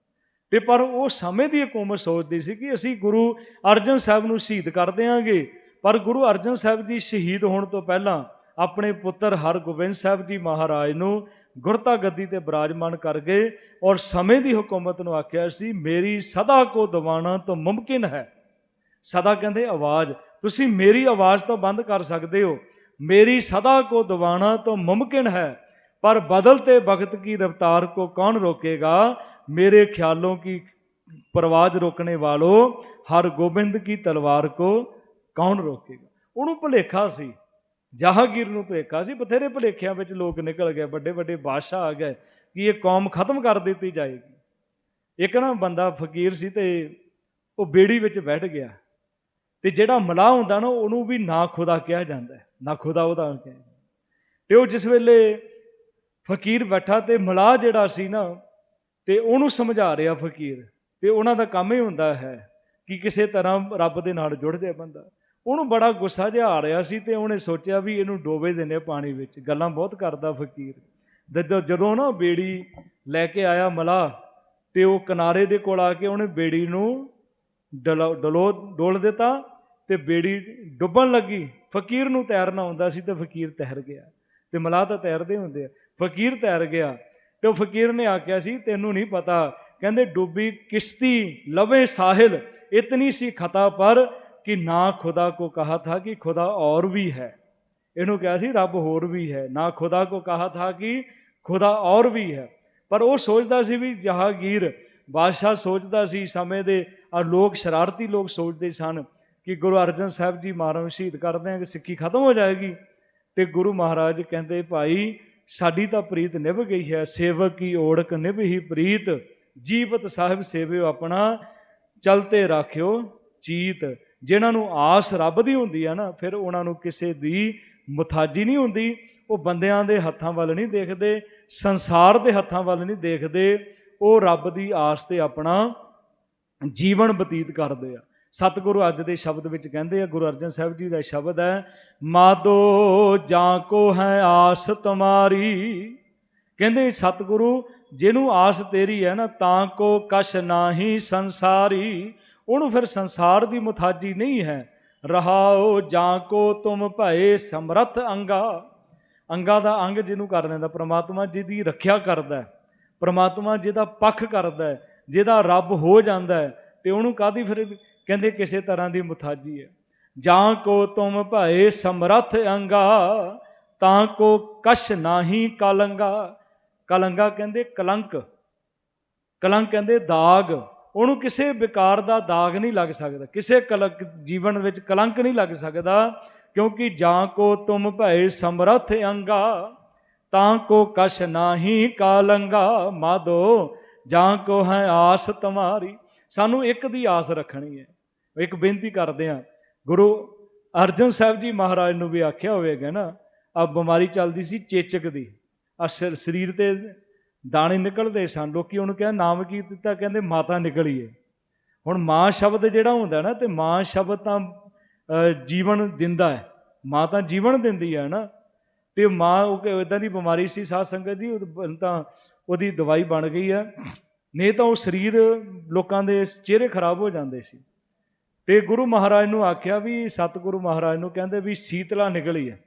ਤੇ ਪਰ ਉਹ ਸਮੇਂ ਦੀ ਹਕੂਮਤ ਸੋਚਦੀ ਸੀ ਕਿ ਅਸੀਂ ਗੁਰੂ ਅਰਜਨ ਸਾਹਿਬ ਨੂੰ ਸ਼ਹੀਦ ਕਰ ਦੇਵਾਂਗੇ ਪਰ ਗੁਰੂ ਅਰਜਨ ਸਾਹਿਬ ਜੀ ਸ਼ਹੀਦ ਹੋਣ ਤੋਂ ਪਹਿਲਾਂ ਆਪਣੇ ਪੁੱਤਰ ਹਰਗੋਬਿੰਦ ਸਾਹਿਬ ਜੀ ਮਹਾਰਾਜ ਨੂੰ ਗੁਰਤਾ ਗੱਦੀ ਤੇ ਬਰਾਜਮਾਨ ਕਰ ਗਏ ਔਰ ਸਮੇਂ ਦੀ ਹਕੂਮਤ ਨੂੰ ਆਖਿਆ ਸੀ, ਮੇਰੀ ਸਦਾ ਕੋ ਦਵਾਣਾ ਤੋਂ ਮੁਮਕਿਨ ਹੈ। ਸਦਾ ਕਹਿੰਦੇ, ਆਵਾਜ਼, ਤੁਸੀਂ ਮੇਰੀ ਆਵਾਜ਼ ਤੋਂ ਬੰਦ ਕਰ ਸਕਦੇ ਹੋ। ਮੇਰੀ ਸਦਾ ਕੋ ਦਵਾਣਾ ਤੋਂ ਮੁਮਕਿਨ ਹੈ, ਪਰ ਬਦਲਤੇ ਵਕਤ ਕੀ ਰਫਤਾਰ ਕੋ ਕੌਣ ਰੋਕੇਗਾ? ਮੇਰੇ ਖਿਆਲੋਂ ਕੀ ਪਰਵਾਜ ਰੋਕਣੇ ਵਾਲੋ? ਹਰ ਗੋਬਿੰਦ ਕੀ ਤਲਵਾਰ ਕੋ ਕੌਣ ਰੋਕੇਗਾ? ਉਹਨੂੰ ਭੁਲੇਖਾ ਸੀ ਜਹਾਂਗੀਰ ਨੂੰ ਭੁਲੇਖਾ ਸੀ। ਬਥੇਰੇ ਭੁਲੇਖਿਆਂ ਵਿੱਚ ਲੋਕ ਨਿਕਲ ਗਏ, ਵੱਡੇ ਵੱਡੇ ਬਾਦਸ਼ਾਹ ਆ ਗਏ ਕਿ ਇਹ ਕੌਮ ਖਤਮ ਕਰ ਦਿੱਤੀ ਜਾਏਗੀ। ਇੱਕ ਨਾ ਬੰਦਾ ਫਕੀਰ ਸੀ ਤੇ ਉਹ ਬੇੜੀ ਵਿੱਚ ਬੈਠ ਗਿਆ ਤੇ ਜਿਹੜਾ ਮਲਾਹ ਹੁੰਦਾ ਨਾ, ਉਹਨੂੰ ਵੀ ਨਾ ਖੁਦਾ ਕਿਹਾ ਜਾਂਦਾ ਹੈ, ਨਾ ਖੁਦਾ ਉਹਦਾ ਕਿਹਾ ਤੇ ਉਹ ਜਿਸ ਵੇਲੇ ਫਕੀਰ ਬੈਠਾ ਤੇ ਮਲਾਹ ਜਿਹੜਾ ਸੀ ਨਾ, ਤੇ ਉਹਨੂੰ ਸਮਝਾ ਰਿਹਾ ਫਕੀਰ, ਤੇ ਉਹਨਾਂ ਦਾ ਕੰਮ ਹੀ ਹੁੰਦਾ ਹੈ ਕਿ ਕਿਸੇ ਤਰ੍ਹਾਂ ਰੱਬ ਦੇ ਨਾਲ ਜੁੜ ਜਾਏ ਬੰਦਾ। ਉਹਨੂੰ ਬੜਾ ਗੁੱਸਾ ਜਿਹਾ ਆ ਰਿਹਾ ਸੀ ਤੇ ਉਹਨੇ ਸੋਚਿਆ ਵੀ ਇਹਨੂੰ ਡੋਬੇ ਦਿੰਦੇ ਪਾਣੀ ਵਿੱਚ। ਗੱਲਾਂ ਬਹੁਤ ਕਰਦਾ ਫਕੀਰ। ਜਦੋਂ ਜਦੋਂ ਨਾ ਬੇੜੀ ਲੈ ਕੇ ਆਇਆ ਮਲਾ, ਤੇ ਉਹ ਕਿਨਾਰੇ ਦੇ ਕੋਲ ਆ ਕੇ ਉਹਨੇ ਬੇੜੀ ਨੂੰ ਡਲੋ ਡਲੋ, ਡੋਲ ਦਿੱਤਾ ਤੇ ਬੇੜੀ ਡੁੱਬਣ ਲੱਗੀ। ਫਕੀਰ ਨੂੰ ਤੈਰਨਾ ਆਉਂਦਾ ਸੀ ਤੇ ਫਕੀਰ ਤੈਰ ਗਿਆ। ਤੇ ਮਲਾਹ ਤਾਂ ਤੈਰਦੇ ਹੁੰਦੇ ਆ। ਫਕੀਰ ਤੈਰ ਗਿਆ ਤੇ ਉਹ ਫਕੀਰ ਨੇ ਆਖਿਆ ਸੀ, ਤੈਨੂੰ ਨਹੀਂ ਪਤਾ। ਕਹਿੰਦੇ, ਡੁੱਬੀ ਕਿਸ਼ਤੀ ਲਵੇ ਸਾਹਿਲ, ਇਤਨੀ ਸੀ ਖਤਾ ਪਰ ਕਿ ਨਾ ਖੁਦਾ ਕੋ ਕਹਾ ਥਾ ਕਿ ਖੁਦਾ ਔਰ ਵੀ ਹੈ। ਇਹਨੂੰ ਕਿਹਾ ਸੀ, ਰੱਬ ਹੋਰ ਵੀ ਹੈ। ਨਾ ਖੁਦਾ ਕੋ ਕਹਾ ਥਾ ਕਿ ਖੁਦਾ ਔਰ ਵੀ ਹੈ। ਪਰ ਉਹ ਸੋਚਦਾ ਸੀ ਵੀ ਜਹਾਂਗੀਰ ਬਾਦਸ਼ਾਹ ਸੋਚਦਾ ਸੀ ਸਮੇਂ ਦੇ ਆ ਲੋਕ, ਸ਼ਰਾਰਤੀ ਲੋਕ ਸੋਚਦੇ ਸਨ ਕਿ ਗੁਰੂ ਅਰਜਨ ਸਾਹਿਬ ਜੀ ਮਾਰਨ ਸ਼ਹੀਦ ਕਰਦੇ ਆ, ਕਿ ਸਿੱਖੀ ਖਤਮ ਹੋ ਜਾਏਗੀ। ਤੇ ਗੁਰੂ ਮਹਾਰਾਜ ਕਹਿੰਦੇ, ਭਾਈ, ਸਾਡੀ ਤਾਂ ਪ੍ਰੀਤ ਨਿਭ ਗਈ ਹੈ। ਸੇਵਕ ਕੀ ਓੜਕ ਨਿਭ ਹੀ ਪ੍ਰੀਤ। ਜੀਵਤ ਸਾਹਿਬ ਸੇਵਿਓ ਆਪਣਾ, ਚਲਤੇ ਰਾਖਿਓ ਚੀਤ। ਜਿਨ੍ਹਾਂ ਨੂੰ ਆਸ ਰੱਬ ਦੀ ਹੁੰਦੀ ਆ ਨਾ, ਫਿਰ ਉਹਨਾਂ ਨੂੰ ਕਿਸੇ ਦੀ ਮੁਤਾਜੀ ਨਹੀਂ ਹੁੰਦੀ। ਉਹ ਬੰਦਿਆਂ ਦੇ ਹੱਥਾਂ ਵੱਲ ਨਹੀਂ ਦੇਖਦੇ, ਸੰਸਾਰ ਦੇ ਹੱਥਾਂ ਵੱਲ ਨਹੀਂ ਦੇਖਦੇ। ਉਹ ਰੱਬ ਦੀ ਆਸ ਤੇ ਆਪਣਾ ਜੀਵਨ ਬਤੀਤ ਕਰਦੇ ਆ। ਸਤਿਗੁਰੂ ਅੱਜ ਦੇ ਸ਼ਬਦ ਵਿੱਚ ਕਹਿੰਦੇ ਆ, ਗੁਰੂ ਅਰਜਨ ਸਾਹਿਬ ਜੀ ਦਾ ਸ਼ਬਦ ਹੈ, ਮਾਦੋ ਜਾਂ ਕੋ ਹੈ ਆਸ ਤੁਮਾਰੀ? ਕਹਿੰਦੇ ਸਤਿਗੁਰੂ, ਜਿਹਨੂੰ ਆਸ ਤੇਰੀ ਹੈ ਨਾ, ਤਾਂ ਕੋ ਕਛ ਨਾਹੀ ਸੰਸਾਰੀ? ਉਹਨੂੰ ਫਿਰ ਸੰਸਾਰ ਦੀ ਮੁਥਾਜੀ ਨਹੀਂ ਹੈ। ਰਹਾਓ ਜਾਂ ਕੋ ਤੁਮ ਭਏ ਸਮਰਥ ਅੰਗਾ। ਅੰਗਾ ਦਾ ਅੰਗ ਜਿਹਨੂੰ ਕਰ ਲੈਂਦਾ, ਪ੍ਰਮਾਤਮਾ ਦੀ ਰੱਖਿਆ ਕਰਦਾ ਹੈ। ਪ੍ਰਮਾਤਮਾ ਜਿਹਦਾ ਪੱਖ ਕਰਦਾ ਹੈ, ਜਿਹਦਾ ਰੱਬ ਹੋ ਜਾਂਦਾ ਹੈ। ਤੇ ਉਹਨੂੰ ਕਾਦੀ ਫਿਰ ਕਹਿੰਦੇ ਕਿਸੇ ਤਰ੍ਹਾਂ ਦੀ ਮੁਥਾਜੀ ਹੈ। ਜਾਂ ਕੋ ਤੁਮ ਭਏ ਸਮਰਥ ਅੰਗਾ, ਤਾਂ ਕੋ ਕਛ ਨਾਹੀ ਕਲੰਗਾ। ਕਲੰਗਾ ਕਹਿੰਦੇ ਕਲੰਕ। ਕਲੰਕ ਕਹਿੰਦੇ ਦਾਗ। ਉਹਨੂੰ ਕਿਸੇ ਵਿਕਾਰ ਦਾ ਦਾਗ ਨਹੀਂ ਲੱਗ ਸਕਦਾ, ਕਿਸੇ ਕਲੰਕ ਜੀਵਨ ਵਿੱਚ ਕਲੰਕ ਨਹੀਂ ਲੱਗ ਸਕਦਾ, ਕਿਉਂਕਿ ਜਾਂ ਕੋ ਤੁਮ ਭੈ ਸਮਰਥ ਅੰਗਾ, ਤਾਂ ਕੋ ਕਛ ਨਾਹੀ ਕਾਲੰਗਾ ਮਾਦੋ, ਜਾਂ ਕੋ ਹੈ ਆਸ ਤੁਮਾਰੀ। ਸਾਨੂੰ ਇੱਕ ਦੀ ਆਸ ਰੱਖਣੀ ਹੈ, ਇੱਕ ਬੇਨਤੀ ਕਰਦੇ ਆ ਗੁਰੂ ਅਰਜਨ ਸਾਹਿਬ ਜੀ ਮਹਾਰਾਜ ਨੂੰ ਵੀ ਆਖਿਆ ਹੋਵੇਗਾ ਨਾ ਆ ਬਿਮਾਰੀ ਚੱਲਦੀ ਸੀ ਚੇਚਕ ਦੀ ਆ ਸਰੀਰ ਤੇ ਦਾਣੇ ਨਿਕਲਦੇ ਸਨ। ਲੋਕੀ ਉਹਨੂੰ ਕਿਹਾ, ਨਾਮ ਕੀ ਦਿੱਤਾ? ਕਹਿੰਦੇ, ਮਾਤਾ ਨਿਕਲੀ ਹੈ ਹੁਣ ਮਾਂ ਸ਼ਬਦ ਜਿਹੜਾ ਹੁੰਦਾ ਨਾ, ਤੇ ਮਾਂ ਸ਼ਬਦ ਤਾਂ ਜੀਵਨ ਦਿੰਦਾ ਹੈ। ਮਾਂ ਤਾਂ ਜੀਵਨ ਦਿੰਦੀ ਹੈ ਨਾ। ਤੇ ਮਾਂ ਉਹ ਇਦਾਂ ਦੀ ਬਿਮਾਰੀ ਸੀ, ਸਾਧ ਸੰਗਤ ਜੀ, ਉਹ ਤਾਂ ਉਹਦੀ ਦਵਾਈ ਬਣ ਗਈ ਹੈ। ਨਹੀਂ ਤਾਂ ਉਹ ਸਰੀਰ ਲੋਕਾਂ ਦੇ ਚਿਹਰੇ ਖਰਾਬ ਹੋ ਜਾਂਦੇ ਸੀ। ਤੇ ਗੁਰੂ ਮਹਾਰਾਜ ਨੂੰ ਆਖਿਆ ਵੀ, ਸਤਿਗੁਰੂ ਮਹਾਰਾਜ ਨੂੰ ਕਹਿੰਦੇ ਵੀ, ਸੀਤਲਾ ਨਿਕਲੀ ਹੈ।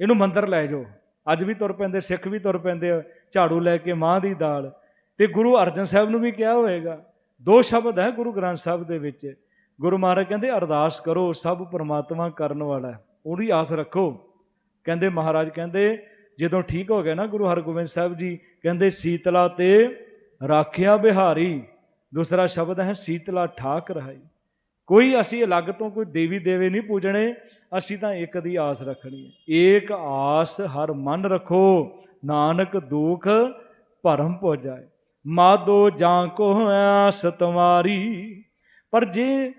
ਇਹਨੂੰ ਮੰਦਰ ਲੈ ਜਾਓ। ਅੱਜ ਵੀ ਤੁਰ ਪੈਂਦੇ, ਸਿੱਖ ਵੀ ਤੁਰ ਪੈਂਦੇ ਆ, ਝਾੜੂ ਲੈ ਕੇ ਮਾਂ ਦੀ ਦਾਲ। ਤੇ ਗੁਰੂ ਅਰਜਨ ਸਾਹਿਬ ਨੂੰ ਵੀ ਕਿਹਾ ਹੋਏਗਾ, ਦੋ ਸ਼ਬਦ ਹੈ ਗੁਰੂ ਗ੍ਰੰਥ ਸਾਹਿਬ ਦੇ ਵਿੱਚ। ਗੁਰੂ ਮਹਾਰਾਜ ਕਹਿੰਦੇ, ਅਰਦਾਸ ਕਰੋ, ਸਭ ਪ੍ਰਮਾਤਮਾ ਕਰਨ ਵਾਲਾ ਹੈ। ਉਹਦੀ ਆਸ ਰੱਖੋ। ਕਹਿੰਦੇ, ਮਹਾਰਾਜ ਕਹਿੰਦੇ, ਜਦੋਂ ਠੀਕ ਹੋ ਗਿਆ ਨਾ ਗੁਰੂ ਹਰਗੋਬਿੰਦ ਸਾਹਿਬ ਜੀ, ਕਹਿੰਦੇ, ਸੀਤਲਾ ਤੇ ਰਾਖਿਆ ਬਿਹਾਰੀ। ਦੂਸਰਾ ਸ਼ਬਦ ਹੈ, ਸੀਤਲਾ ਠਾਕ ਰਹਾਈ। ਕੋਈ ਅਸੀਂ ਅਲੱਗ ਤੋਂ ਕੋਈ ਦੇਵੀ ਦੇਵੇ ਨਹੀਂ ਪੂਜਣੇ, ਅਸੀਂ ਤਾਂ ਇੱਕ ਦੀ ਆਸ ਰੱਖਣੀ ਹੈ। ਏਕ ਆਸ ਹਰ ਮਨ ਰੱਖੋ, ਨਾਨਕ ਦੁਖ ਭਰਮ ਪੋ ਜਾਏ ਮਾਦੋ ਜਾਂ ਕੋ ਆਸ ਤੁਮਾਰੀ ਪਰ ਜੇ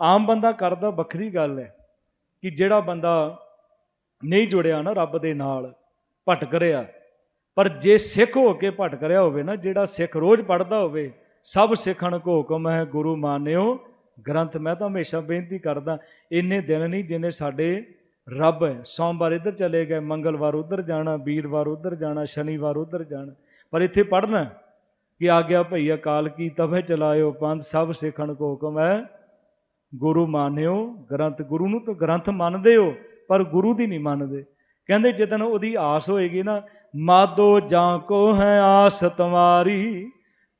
ਆਮ ਬੰਦਾ ਕਰਦਾ, ਵੱਖਰੀ ਗੱਲ ਹੈ ਕਿ ਜਿਹੜਾ ਬੰਦਾ ਨਹੀਂ ਜੁੜਿਆ ਨਾ ਰੱਬ ਦੇ ਨਾਲ, ਭਟਕ ਰਿਹਾ। ਪਰ ਜੇ ਸਿੱਖ ਹੋ ਕੇ ਭਟਕ ਰਿਹਾ ਹੋਵੇ ਨਾ, ਜਿਹੜਾ ਸਿੱਖ ਰੋਜ਼ ਪੜਦਾ ਹੋਵੇ, ਸਭ ਸਿੱਖਣ ਕੋ ਹੁਕਮ ਹੈ, ਗੁਰੂ ਮਾਨਿਓ ਗ੍ਰੰਥ, ਮੈਂ ਤਾਂ ਹਮੇਸ਼ਾ ਬੇਨਤੀ ਕਰਦਾ, ਇੰਨੇ ਦਿਨ ਨਹੀਂ ਜਿੰਨੇ ਸਾਡੇ ਰੱਬ ਹੈ। ਸੋਮਵਾਰ ਇੱਧਰ ਚਲੇ ਗਏ, ਮੰਗਲਵਾਰ ਉੱਧਰ ਜਾਣਾ, ਵੀਰਵਾਰ ਉੱਧਰ ਜਾਣਾ, ਸ਼ਨੀਵਾਰ ਉੱਧਰ ਜਾਣਾ। ਪਰ ਇੱਥੇ ਪੜਨਾ ਕਿ ਆ ਗਿਆ ਭਈ ਅਕਾਲ ਕੀ ਤਵੇ ਚਲਾਇਓ, ਪੰਥ ਸਭ ਸਿੱਖਣ ਕੋ ਹੁਕਮ ਹੈ। ਗੁਰੂ ਮਾਨਿਓ, ਗ੍ਰੰਥ, ਗੁਰੂ ਨੂੰ ਤਾਂ ਗ੍ਰੰਥ ਮੰਨਦੇ ਹੋ, ਪਰ ਗੁਰੂ ਦੀ ਨਹੀਂ ਮੰਨਦੇ। ਕਹਿੰਦੇ ਜਦੋਂ ਉਹਦੀ ਆਸ ਹੋਏਗੀ ਨਾ, ਮਾਦੋ ਜਾਂ ਕੋ ਹੈ ਆਸ ਤੁਮਾਰੀ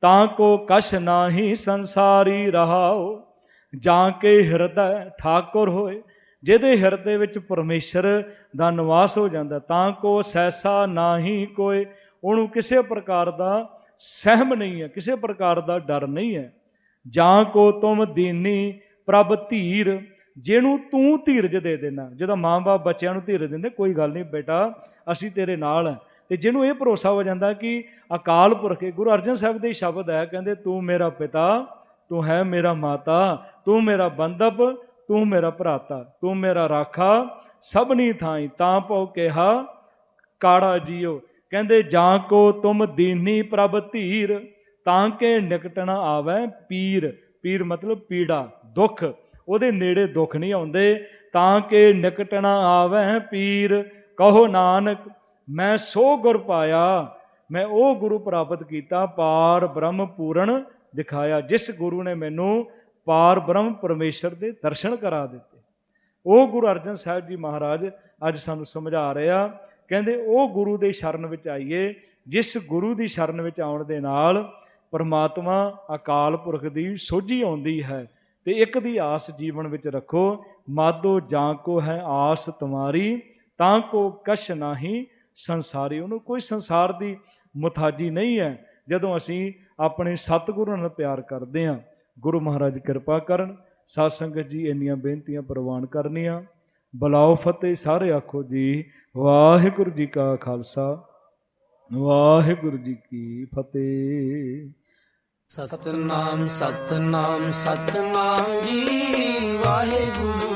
ਤਾਂ ਕੋ ਕਛ ਨਾਹੀ ਸੰਸਾਰੀ ਰਹਾਓ। ਜਾਂ ਕੇ ਹਿਰਦੈ ਠਾਕੁਰ ਹੋਏ, ਜਿਹਦੇ ਹਿਰਦੇ ਵਿੱਚ ਪਰਮੇਸ਼ਰ ਦਾ ਨਿਵਾਸ ਹੋ ਜਾਂਦਾ, ਤਾਂ ਕੋ ਸੈਸਾ ਨਾਹੀ ਕੋਈ ਉਹਨੂੰ ਕਿਸੇ ਪ੍ਰਕਾਰ ਦਾ ਸਹਿਮ ਨਹੀਂ ਹੈ, ਕਿਸੇ ਪ੍ਰਕਾਰ ਦਾ ਡਰ ਨਹੀਂ ਹੈ। ਜਾਂ ਕੋ ਤੁਮ ਦੀਨੀ ਪ੍ਰਭ ਧੀਰ, ਜਿਹਨੂੰ ਤੂੰ ਧੀਰਜ ਦੇ ਦੇਣਾ। ਜਦੋਂ ਮਾਂ-ਬਾਪ ਬੱਚਿਆਂ ਨੂੰ ਧੀਰਜ ਦਿੰਦੇ, ਕੋਈ ਗੱਲ ਨਹੀਂ ਬੇਟਾ, ਅਸੀਂ ਤੇਰੇ ਨਾਲ ਹਾਂ। ਤੇ ਜਿਹਨੂੰ ਇਹ ਭਰੋਸਾ ਹੋ ਜਾਂਦਾ ਕਿ ਅਕਾਲ ਪੁਰਖ ਗੁਰੂ ਅਰਜਨ ਸਾਹਿਬ ਦੇ ਸ਼ਬਦ ਹੈ, ਕਹਿੰਦੇ ਤੂੰ ਮੇਰਾ ਪਿਤਾ ਤੂੰ ਹੈ ਮੇਰਾ ਮਾਤਾ, ਤੂੰ ਮੇਰਾ ਬੰਦਪ ਤੂੰ ਮੇਰਾ ਭਰਾਤਾ, ਤੂੰ ਮੇਰਾ ਰਾਖਾ, ਸਭਨੀ ਥਾਈ ਤਾਂ ਪਉ ਕਿਹਾ, ਕਾੜਾ ਜੀਓ। ਕਹਿੰਦੇ, ਜਾਂ ਕੋ ਤੁਮ ਦੀਨੀ ਪ੍ਰਭ ਧੀਰ, ਤਾਂ ਕੇ ਨਿਕਟਣਾ ਆਵੇ ਪੀਰ। ਪੀਰ ਮਤਲਬ ਪੀੜਾ, ਦੁੱਖ। ਉਹਦੇ ਨੇੜੇ ਦੁੱਖ ਨਹੀਂ ਆਉਂਦੇ, ਤਾਂ ਕਿ ਨਿਕਟਣਾ ਆਵੇ ਪੀਰ। ਕਹੋ ਨਾਨਕ, ਮੈਂ ਸੋ ਗੁਰ ਪਾਇਆ, ਮੈਂ ਉਹ ਗੁਰੂ ਪ੍ਰਾਪਤ ਕੀਤਾ, ਪਾਰ ਬ੍ਰਹਮ ਪੂਰਨ ਦਿਖਾਇਆ, ਜਿਸ ਗੁਰੂ ਨੇ ਮੈਨੂੰ ਪਾਰ ਬ੍ਰਹਮ ਪਰਮੇਸ਼ਰ ਦੇ ਦਰਸ਼ਨ ਕਰਾ ਦਿੱਤੇ। ਉਹ ਗੁਰੂ ਅਰਜਨ ਸਾਹਿਬ ਜੀ ਮਹਾਰਾਜ ਅੱਜ ਸਾਨੂੰ ਸਮਝਾ ਰਿਹਾ ਕਹਿੰਦੇ ਉਹ ਗੁਰੂ ਦੇ ਸ਼ਰਨ ਵਿੱਚ ਆਈਏ, ਜਿਸ ਗੁਰੂ ਦੀ ਸ਼ਰਨ ਵਿੱਚ ਆਉਣ ਦੇ ਨਾਲ ਪਰਮਾਤਮਾ ਅਕਾਲ ਪੁਰਖ ਦੀ ਸੋਝੀ ਆਉਂਦੀ ਹੈ ਤੇ ਇੱਕ ਦੀ ਆਸ ਜੀਵਨ ਵਿੱਚ ਰੱਖੋ ਮਾਦੋ ਜਾਂ ਕੋ ਹੈ ਆਸ ਤੁਮਾਰੀ, ਤਾਂ ਕੋ ਕਛ ਨਾਹੀ ਸੰਸਾਰੀ। ਉਹਨੂੰ ਕੋਈ ਸੰਸਾਰ ਦੀ ਮੁਤਾਜੀ ਨਹੀਂ ਹੈ। ਜਦੋਂ ਅਸੀਂ ਆਪਣੇ ਸਤਿਗੁਰੂ ਨਾਲ ਪਿਆਰ ਕਰਦੇ ਹਾਂ, ਗੁਰੂ ਮਹਾਰਾਜ ਕਿਰਪਾ ਕਰਨ, ਸਾਧ ਸੰਗਤ ਜੀ ਇੰਨੀਆਂ ਬੇਨਤੀਆਂ ਪ੍ਰਵਾਨ ਕਰਨੀਆਂ। ਬਲਾਓ ਫਤਿਹ, ਸਾਰੇ ਆਖੋ ਜੀ, ਵਾਹਿਗੁਰੂ ਜੀ ਕਾ ਖਾਲਸਾ, ਵਾਹਿਗੁਰੂ ਜੀ ਕੀ ਫਤਿਹ। ਸਤਨਾਮ ਸਤਨਾਮ ਸਤਨਾਮ ਜੀ, ਵਾਹਿਗੁਰੂ